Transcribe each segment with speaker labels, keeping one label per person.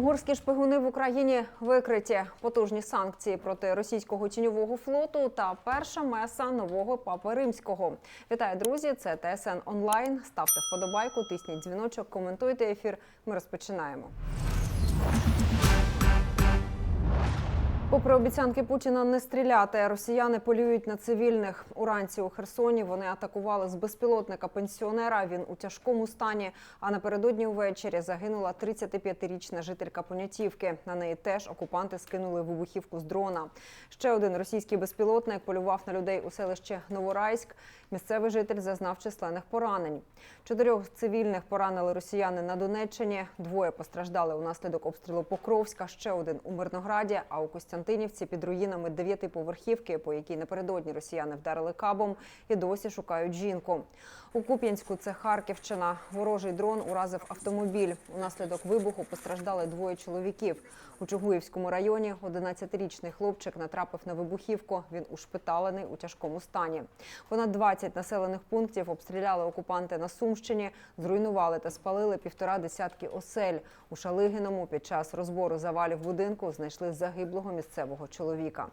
Speaker 1: Угорські шпигуни в Україні викриті потужні санкції проти російського тіньового флоту та перша меса нового папи римського. Вітаю, друзі! Це ТСН онлайн. Ставте вподобайку, тисніть дзвіночок, коментуйте ефір. Ми розпочинаємо. Попри обіцянки Путіна не стріляти, росіяни полюють на цивільних. Уранці у Херсоні вони атакували з безпілотника пенсіонера. Він у тяжкому стані. А напередодні увечері загинула 35-річна жителька Понятівки. На неї теж окупанти скинули вибухівку з дрона. Ще один російський безпілотник полював на людей у селищі Новорайськ. Місцевий житель зазнав численних поранень. Чотирьох цивільних поранили росіяни на Донеччині. Двоє постраждали унаслідок обстрілу Покровська. Ще один у Мирнограді. А у Костянтинівці під руїнами дев'ятиповерхівки, по якій напередодні росіяни вдарили кабом, і досі шукають жінку. У Куп'янську це Харківщина. Ворожий дрон уразив автомобіль. Унаслідок вибуху постраждали двоє чоловіків. У Чугуївському районі 11-річний хлопчик натрапив на вибухівку. Він ушпиталений у тяжкому стані. Понад 20 населених пунктів обстріляли окупанти на Сумщині, зруйнували та спалили півтора десятки осель. У Шалигиному під час розбору завалів будинку знайшли загиблого місцевого чоловіка.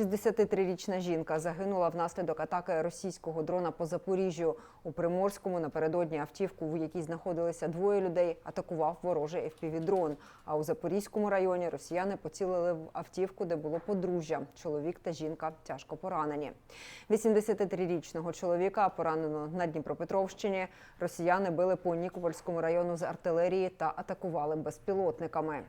Speaker 1: 63-річна жінка загинула внаслідок атаки російського дрона по Запоріжжю. У Приморському напередодні автівку, в якій знаходилися двоє людей, атакував ворожий FPV-дрон. А у Запорізькому районі росіяни поцілили в автівку, де було подружжя. Чоловік та жінка тяжко поранені. 83-річного чоловіка поранено на Дніпропетровщині. Росіяни били по Нікопольському району з артилерії та атакували безпілотниками.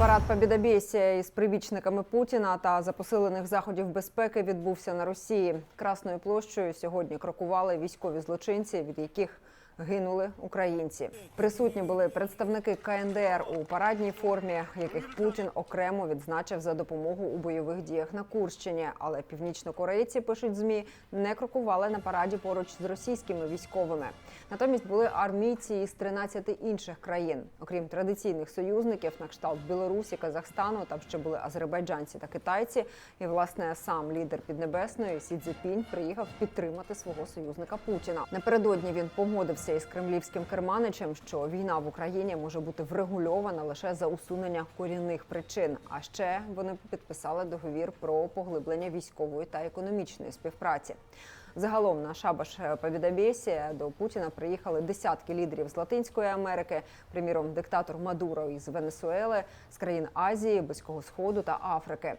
Speaker 1: Парад Побідобєсія із прибічниками Путіна та запосилених заходів безпеки відбувся на Росії. Красною площею сьогодні крокували військові злочинці, від яких гинули українці. Присутні були представники КНДР у парадній формі, яких Путін окремо відзначив за допомогу у бойових діях на Курщині. Але північнокорейці пишуть змі не крокували на параді поруч з російськими військовими. Натомість були армійці із 13 інших країн, окрім традиційних союзників, на кшталт Білорусі, Казахстану. Там ще були азербайджанці та китайці. І власне сам лідер Піднебесної Сі приїхав підтримати свого союзника Путіна. Напередодні він погодився із кремлівським керманичем, що війна в Україні може бути врегульована лише за усунення корінних причин. А ще вони підписали договір про поглиблення військової та економічної співпраці. Загалом на шабаш Побєдобєсія до Путіна приїхали десятки лідерів з Латинської Америки, приміром диктатор Мадуро із Венесуели, з країн Азії, Близького Сходу та Африки.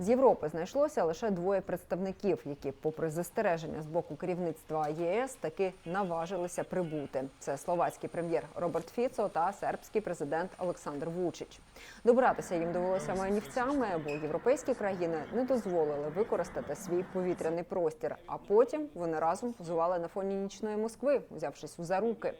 Speaker 1: З Європи знайшлося лише двоє представників, які, попри застереження з боку керівництва ЄС, таки наважилися прибути. Це словацький прем'єр Роберт Фіцо та сербський президент Олександр Вучич. Добиратися їм довелося манівцями, бо європейські країни не дозволили використати свій повітряний простір. А потім вони разом позували на фоні нічної Москви, взявшись за руки.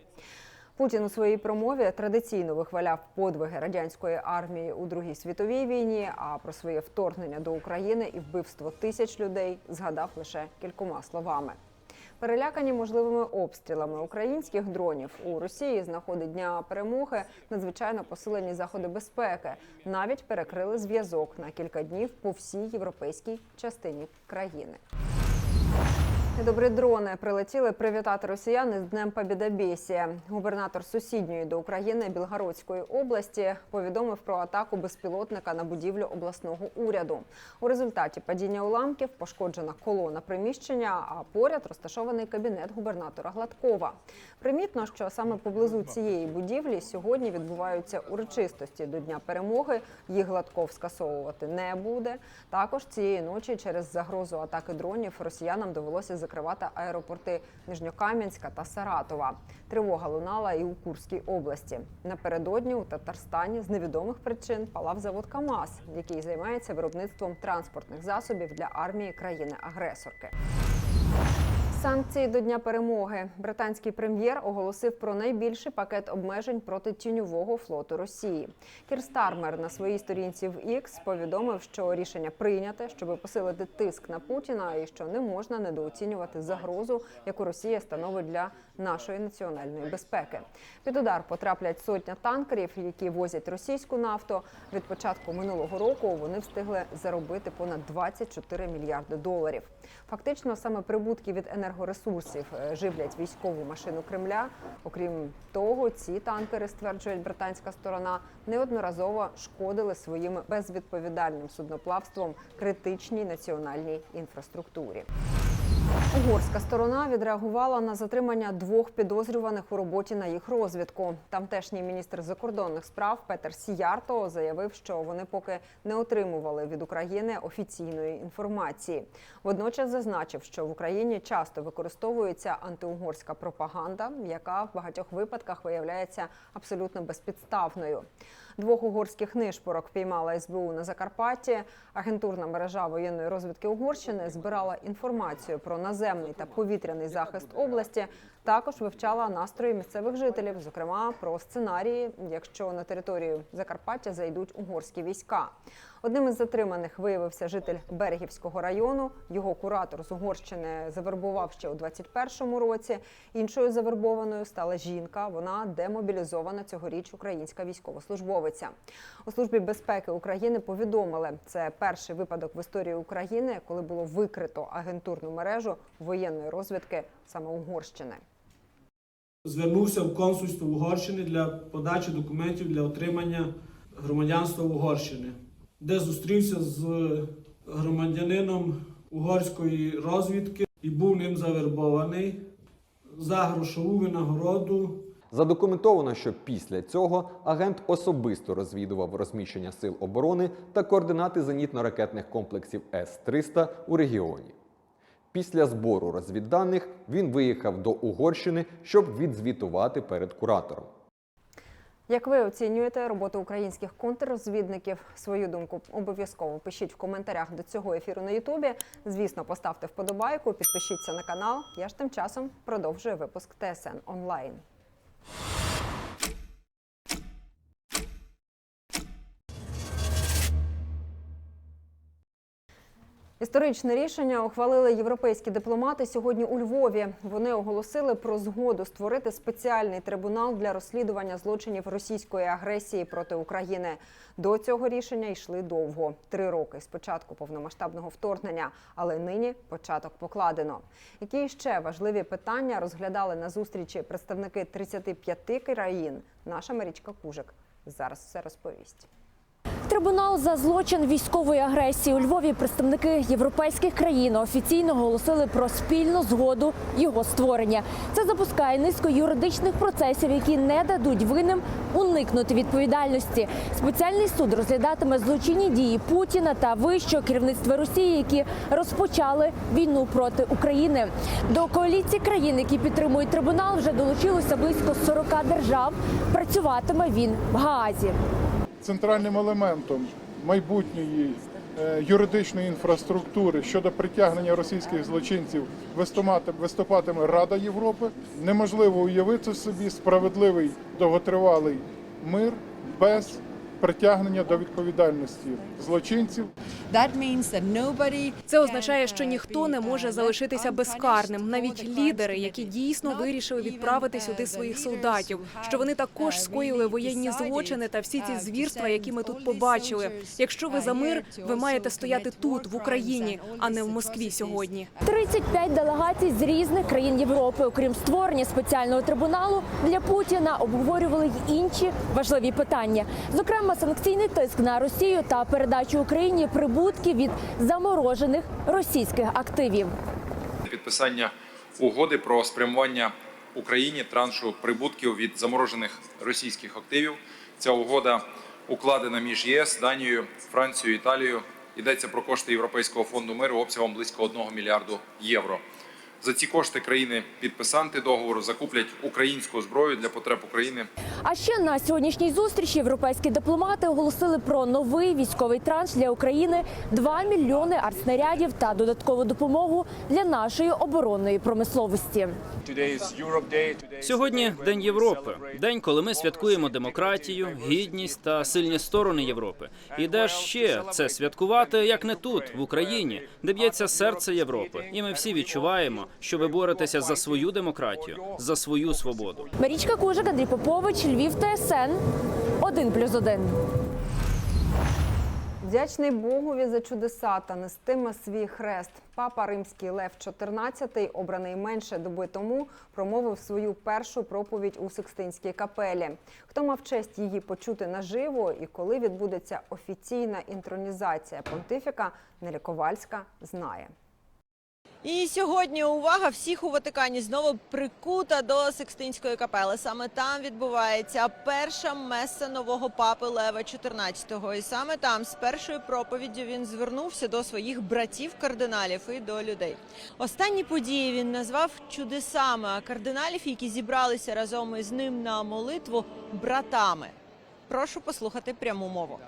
Speaker 1: Путін у своїй промові традиційно вихваляв подвиги радянської армії у Другій світовій війні. А про своє вторгнення до України і вбивство тисяч людей згадав лише кількома словами. Перелякані можливими обстрілами українських дронів у Росії з нагоди дня перемоги надзвичайно посилені заходи безпеки. Навіть перекрили зв'язок на кілька днів по всій європейській частині країни. Добрі дрони прилетіли привітати росіян із Днем Побєдобєсія. Губернатор сусідньої до України Білгородської області повідомив про атаку безпілотника на будівлю обласного уряду. У результаті падіння уламків пошкоджена колона приміщення, а поряд розташований кабінет губернатора Гладкова. Примітно, що саме поблизу цієї будівлі сьогодні відбуваються урочистості до Дня перемоги. Їх Гладков скасовувати не буде. Також цієї ночі через загрозу атаки дронів росіянам довелося закривати аеропорти Нижньокам'янська та Саратова. Тривога лунала і у Курській області. Напередодні у Татарстані з невідомих причин палав завод КАМАЗ, який займається виробництвом транспортних засобів для армії країни-агресорки. Санкції до Дня перемоги. Британський прем'єр оголосив про найбільший пакет обмежень проти тіньового флоту Росії. Кір Стармер на своїй сторінці в X повідомив, що рішення прийняте, щоб посилити тиск на Путіна, і що не можна недооцінювати загрозу, яку Росія становить для нашої національної безпеки. Під удар потраплять сотня танкерів, які возять російську нафту. Від початку минулого року вони встигли заробити понад 24 мільярди доларів. Фактично, саме прибутки від енергоресурсів е, живлять військову машину Кремля. Окрім того, ці танкери стверджує британська сторона неодноразово шкодили своїм безвідповідальним судноплавством критичній національній інфраструктурі. Угорська сторона відреагувала на затримання двох підозрюваних у роботі на їх розвідку. Тамтешній міністр закордонних справ Петер Сіярто заявив, що вони поки не отримували від України офіційної інформації. Водночас зазначив, що в Україні часто використовується антиугорська пропаганда, яка в багатьох випадках виявляється абсолютно безпідставною. Двох угорських нишпорок піймала СБУ на Закарпатті. Агентурна мережа воєнної розвідки Угорщини збирала інформацію про наземний та повітряний захист області. Також вивчала настрої місцевих жителів, зокрема про сценарії, якщо на територію Закарпаття зайдуть угорські війська. Одним із затриманих виявився житель Берегівського району. Його куратор з Угорщини завербував ще у 21-му році. Іншою завербованою стала жінка. Вона демобілізована цьогоріч українська військовослужбовиця. У службі безпеки України повідомили, це перший випадок в історії України, коли було викрито агентурну мережу воєнної розвідки саме Угорщини.
Speaker 2: Звернувся в консульство Угорщини для подачі документів для отримання громадянства Угорщини, де зустрівся з громадянином угорської розвідки і був ним завербований за грошову винагороду
Speaker 3: Задокументовано, що після цього агент особисто розвідував розміщення сил оборони та координати зенітно-ракетних комплексів С-300 у регіоні. Після збору розвідданих він виїхав до Угорщини, щоб відзвітувати перед куратором.
Speaker 1: Як ви оцінюєте роботу українських контррозвідників? Свою думку обов'язково пишіть в коментарях до цього ефіру на Ютубі. Звісно, поставте вподобайку, підпишіться на канал. Я ж тим часом продовжую випуск ТСН онлайн. Історичне рішення ухвалили європейські дипломати сьогодні у Львові. Вони оголосили про згоду створити спеціальний трибунал для розслідування злочинів російської агресії проти України. До цього рішення йшли довго три роки з початку повномасштабного вторгнення, але нині початок покладено. Які ще важливі питання розглядали на зустрічі представники 35 країн? Наша Марічка Кужик зараз все розповість.
Speaker 4: Трибунал за злочин військової агресії у Львові представники європейських країн офіційно оголосили про спільну згоду його створення. Це запускає низку юридичних процесів, які не дадуть винним уникнути відповідальності. Спеціальний суд розглядатиме злочинні дії Путіна та вищого керівництва Росії, які розпочали війну проти України. До коаліції країн, які підтримують трибунал, вже долучилося близько 40 держав. Працюватиме він в Гаазі.
Speaker 5: Центральним елементом майбутньої е, юридичної інфраструктури щодо притягнення російських злочинців виступати- виступатиме Рада Європи. Неможливо уявити собі справедливий довготривалий мир без притягнення до відповідальності злочинців.
Speaker 6: Це означає, що ніхто не може залишитися безкарним, навіть лідери, які дійсно вирішили відправити сюди своїх солдатів. Що вони також скоїли воєнні злочини та всі ці звірства, які ми тут побачили. Якщо ви за мир, ви маєте стояти тут, в Україні, а не в Москві сьогодні.
Speaker 4: 35 делегацій з різних країн Європи, окрім створення спеціального трибуналу для Путіна, обговорювали й інші важливі питання, зокрема санкційний тиск на Росію та передачу Україні прибутків від заморожених російських активів.
Speaker 7: підписання угоди про спрямування Україні траншу прибутків від заморожених російських активів. Ця угода укладена між ЄС, Данією, Францією, Італією. Йдеться про кошти Європейського фонду миру обсягом близько 1 мільярду євро. За ці кошти країни підписанти договору закуплять українську зброю для потреб України
Speaker 4: А ще на сьогоднішній зустрічі європейські дипломати оголосили про новий військовий транш для України 2 мільйони артснарядів та додаткову допомогу для нашої оборонної промисловості.
Speaker 8: Сьогодні День Європи, день, коли ми святкуємо демократію, гідність та сильні сторони Європи. І де ж ще це святкувати, як не тут, в Україні, де б'ється серце Європи, і ми всі відчуваємо, що ви боретеся за свою демократію, за свою свободу.
Speaker 4: Марічка Кужик, Андрій Попович, Львів, ТСН 1+,1.
Speaker 1: Вдячний Богові за чудеса та нестиме свій хрест. Папа римський Лев XIV, обраний менше доби тому, промовив свою першу проповідь у Сикстинській капелі. Хто мав честь її почути наживо і коли відбудеться офіційна інтронізація понтифіка, Нелі Ковальська знає.
Speaker 9: І сьогодні увага всіх у Ватикані знову прикута до Сикстинської капели. Саме там відбувається перша меса нового папи Лева XIV. І саме там з першою проповіддю він звернувся до своїх братів-кардиналів і до людей. Останні події він назвав чудесами, а кардиналів, які зібралися разом із ним на молитву, братами. Прошу послухати пряму мову.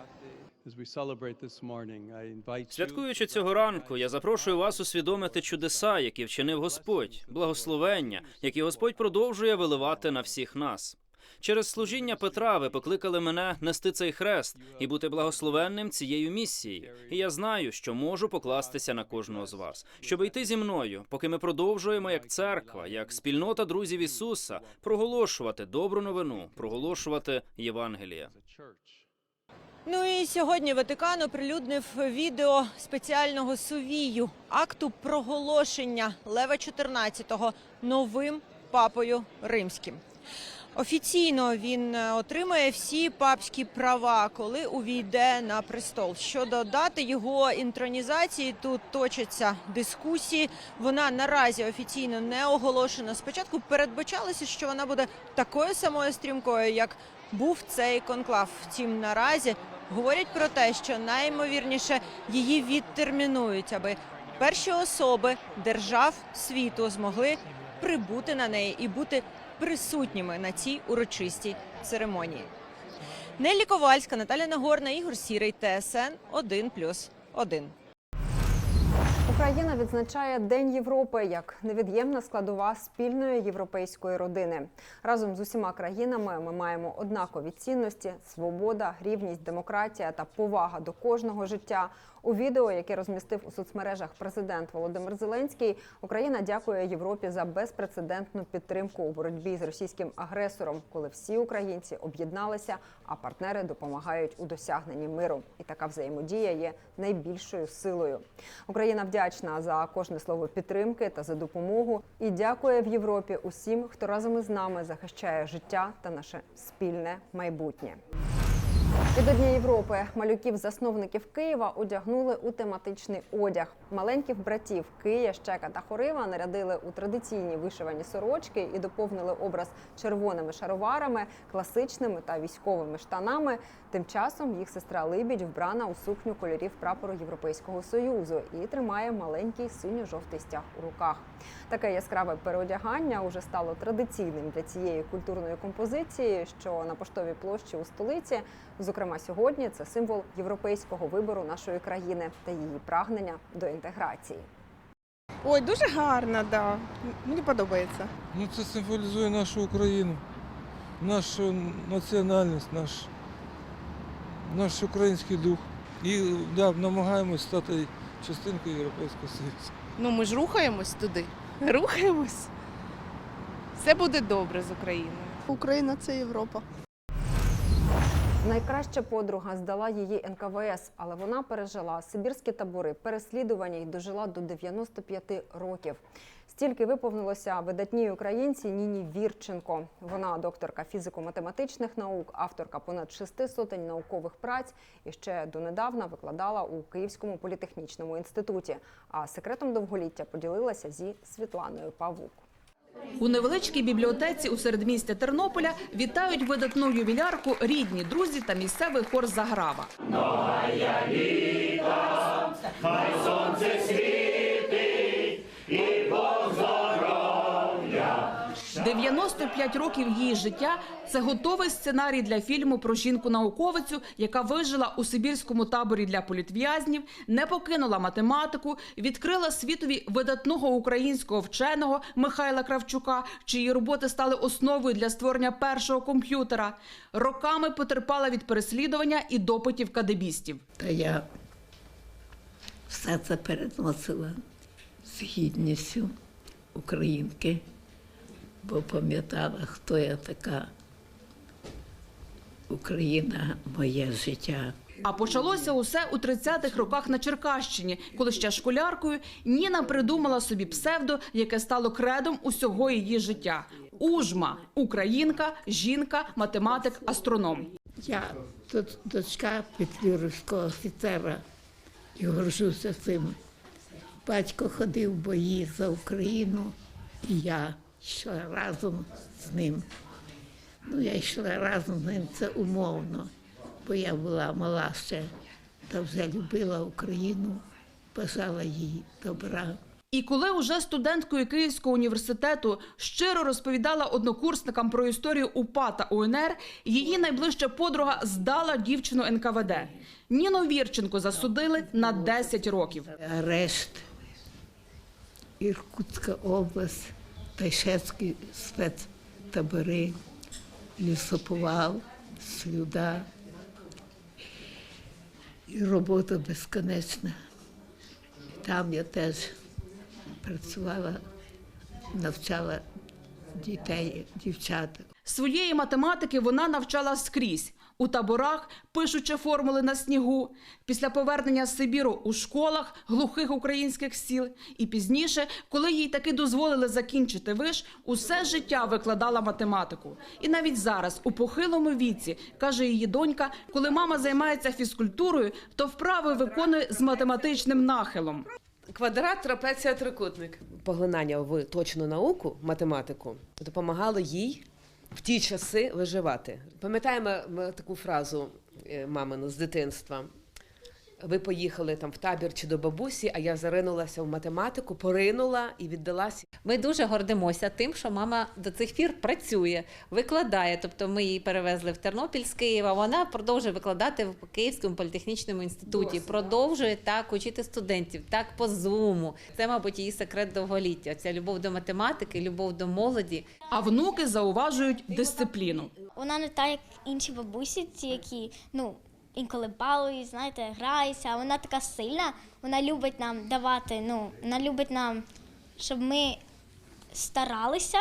Speaker 8: Святкуючи цього ранку, я запрошую вас усвідомити чудеса, які вчинив Господь, благословення, які Господь продовжує виливати на всіх нас. Через служіння Петра ви покликали мене нести цей хрест і бути благословенним цією місією. І я знаю, що можу покластися на кожного з вас, щоб йти зі мною, поки ми продовжуємо як церква, як спільнота друзів Ісуса, проголошувати добру новину, проголошувати Євангеліє.
Speaker 9: Ну і сьогодні Ватикан оприлюднив відео спеціального сувію акту проголошення Лева XIV новим папою римським. Офіційно він е, отримає всі папські права, коли увійде на престол. Щодо дати його інтронізації, тут точаться дискусії. Вона наразі офіційно не оголошена. Спочатку передбачалося, що вона буде такою самою стрімкою, як був цей конклав. Втім, наразі говорять про те, що найімовірніше її відтермінують, аби перші особи держав світу змогли прибути на неї і бути присутніми на цій урочистій церемонії. Нелі Ковальська, Наталя Нагорна, Ігор Сірий, ТСН 1+,1.
Speaker 1: Україна відзначає День Європи як невід'ємна складова спільної європейської родини. Разом з усіма країнами ми маємо однакові цінності: свобода, рівність, демократія та повага до кожного життя. У відео, яке розмістив у соцмережах президент Володимир Зеленський, Україна дякує Європі за безпрецедентну підтримку у боротьбі з російським агресором, коли всі українці об'єдналися, а партнери допомагають у досягненні миру. І така взаємодія є найбільшою силою. Україна вдячна за кожне слово підтримки та за допомогу і дякує в Європі усім, хто разом із нами захищає життя та наше спільне майбутнє. І до Дня Європи малюків-засновників Києва одягнули у тематичний одяг. Маленьких братів Кия, Щека та Хорива нарядили у традиційні вишивані сорочки і доповнили образ червоними шароварами, класичними та військовими штанами. Тим часом їх сестра Либідь вбрана у сукню кольорів прапору Європейського союзу і тримає маленький синьо-жовтий стяг у руках. Таке яскраве переодягання уже стало традиційним для цієї культурної композиції, що на поштовій площі у столиці. Зокрема, сьогодні це символ європейського вибору нашої країни та її прагнення до інтеграції.
Speaker 10: Ой, дуже гарно, да. Мені подобається.
Speaker 11: Ну, це символізує нашу Україну, нашу національність, наш, наш український дух. І да, намагаємось стати частинкою Європейського Союзу.
Speaker 10: Ну ми ж рухаємось туди. Рухаємось. Все буде добре з Україною.
Speaker 12: Україна це Європа.
Speaker 1: Найкраща подруга здала її НКВС, але вона пережила сибірські табори, переслідування і дожила до 95 років. Стільки виповнилося видатній українці Ніні Вірченко. Вона докторка фізико-математичних наук, авторка понад шести сотень наукових праць і ще донедавна викладала у Київському політехнічному інституті. А секретом довголіття поділилася зі Світланою Павук.
Speaker 13: У невеличкій бібліотеці у середмістя Тернополя вітають видатну ювілярку рідні друзі та місцевий хор Заграва. 95 років її життя це готовий сценарій для фільму про жінку-науковицю, яка вижила у сибірському таборі для політв'язнів, не покинула математику, відкрила світові видатного українського вченого Михайла Кравчука, чиї роботи стали основою для створення першого комп'ютера. Роками потерпала від переслідування і допитів кадебістів.
Speaker 14: Та я все це переносила з гідністю українки, бо пам'ятала, хто я така. Україна моє життя.
Speaker 13: А почалося усе у 30-х роках на Черкащині, коли ще школяркою Ніна придумала собі псевдо, яке стало кредом усього її життя. Ужма українка, жінка, математик, астроном.
Speaker 14: Я тут дочка петлюрівського офіцера і горжуся цим. Батько ходив в бої за Україну, і я йшла разом з ним. Ну, я йшла разом з ним, це умовно, бо я була мала ще, та вже любила Україну, бажала їй добра.
Speaker 13: І коли уже студенткою Київського університету щиро розповідала однокурсникам про історію УПА та УНР, її найближча подруга здала дівчину НКВД. Ніну Вірченко засудили на 10 років.
Speaker 14: Арешт, Іркутська область, Тайшетські спецтабори, лісоповал, слюда. І робота безконечна. Там я теж працювала, навчала дітей, дівчат.
Speaker 13: Своєї математики вона навчала скрізь. У таборах, пишучи формули на снігу, після повернення з Сибіру у школах глухих українських сіл. І пізніше, коли їй таки дозволили закінчити виш, усе життя викладала математику. І навіть зараз, у похилому віці, каже її донька, коли мама займається фізкультурою, то вправи виконує з математичним нахилом.
Speaker 12: Квадрат, трапеція, трикутник. Поглинання в точну науку, математику, допомагало їй в ті часи виживати. Пам'ятаємо ми таку фразу е, мамину з дитинства. Ви поїхали там в табір чи до бабусі, а я заринулася в математику, поринула і віддалася.
Speaker 15: Ми дуже гордимося тим, що мама до цих пір працює, викладає. Тобто ми її перевезли в Тернопіль з Києва. Вона продовжує викладати в Київському політехнічному інституті. Продовжує так учити студентів, так по зуму. Це, мабуть, її секрет довголіття. Ця любов до математики, любов до молоді.
Speaker 13: А внуки зауважують дисципліну.
Speaker 16: Вона не та, як інші бабусі, ті, які ну інколи балує, знаєте, грається. А вона така сильна. Вона любить нам давати. Ну, вона любить нам, щоб ми старалися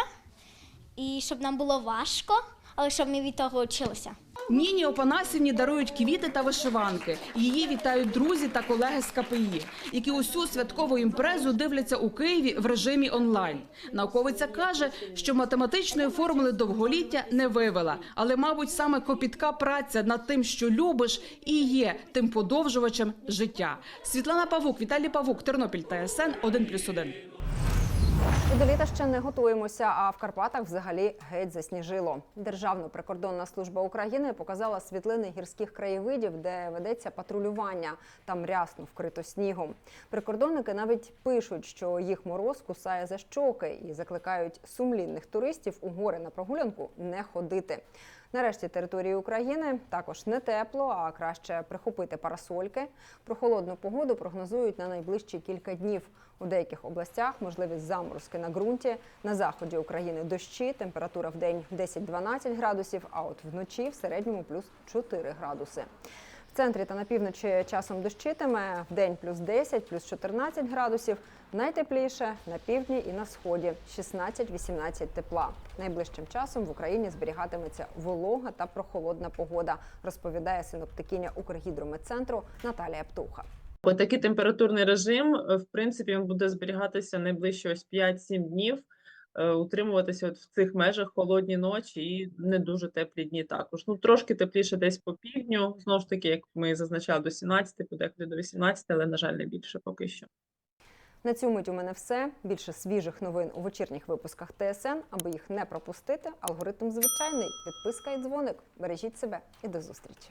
Speaker 16: і щоб нам було важко, але щоб ми від того вчилися.
Speaker 13: Ніні Опанасівні дарують квіти та вишиванки. Її вітають друзі та колеги з КПІ, які усю святкову імпрезу дивляться у Києві в режимі онлайн. Науковиця каже, що математичної формули довголіття не вивела, але, мабуть, саме копітка праця над тим, що любиш, і є тим подовжувачем життя. Світлана Павук, Віталій Павук, Тернопіль та СН 1+,1.
Speaker 1: І до літа ще не готуємося, а в Карпатах взагалі геть засніжило. Державна прикордонна служба України показала світлини гірських краєвидів, де ведеться патрулювання. Там рясно вкрито снігом. Прикордонники навіть пишуть, що їх мороз кусає за щоки і закликають сумлінних туристів у гори на прогулянку не ходити. Нарешті території України також не тепло, а краще прихопити парасольки. Про холодну погоду прогнозують на найближчі кілька днів. У деяких областях можливість заморозки на ґрунті. На заході України дощі, температура в день 10-12 градусів, а от вночі в середньому плюс 4 градуси. В центрі та на півночі часом дощитиме, в день плюс 10, плюс 14 градусів. Найтепліше на півдні і на сході 16-18 тепла. Найближчим часом в Україні зберігатиметься волога та прохолодна погода, розповідає синоптикиня Укргідрометцентру Наталія Птуха.
Speaker 17: Отакий температурний режим, в принципі, буде зберігатися найближчі ось 5-7 днів, утримуватися от в цих межах холодні ночі і не дуже теплі дні також. Ну, трошки тепліше десь по півдню, знову ж таки, як ми зазначали, до 17, подекуди до 18, але, на жаль, не більше поки що.
Speaker 1: На цю мить у мене все. Більше свіжих новин у вечірніх випусках ТСН. Аби їх не пропустити, алгоритм звичайний. Підписка і дзвоник. Бережіть себе і до зустрічі.